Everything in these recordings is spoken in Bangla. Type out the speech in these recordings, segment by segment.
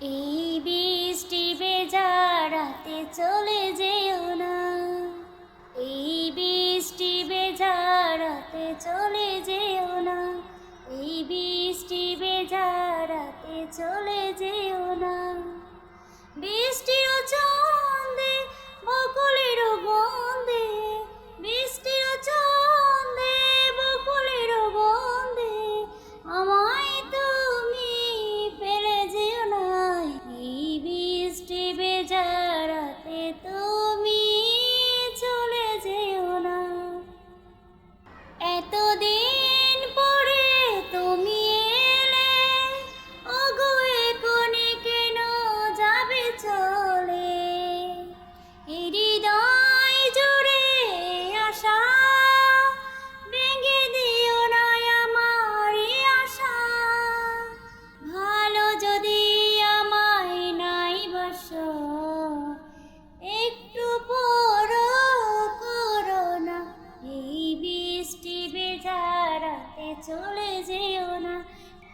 এই বৃষ্টি ভেজা চলে যেও না। এই বৃষ্টি ভেজা চলে যেও না। এই বৃষ্টি ভেজা চলে যেও না। বৃষ্টিও চলে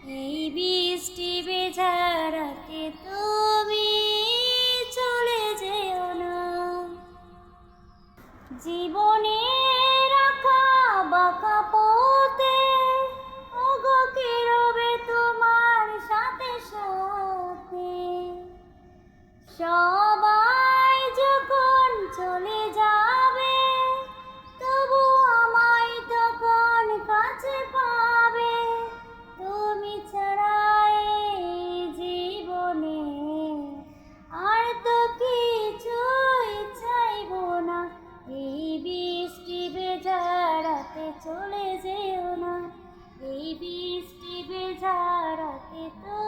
Maybe. রাতে চলে যেও না। এই বৃষ্টি বেঝা রাতে তো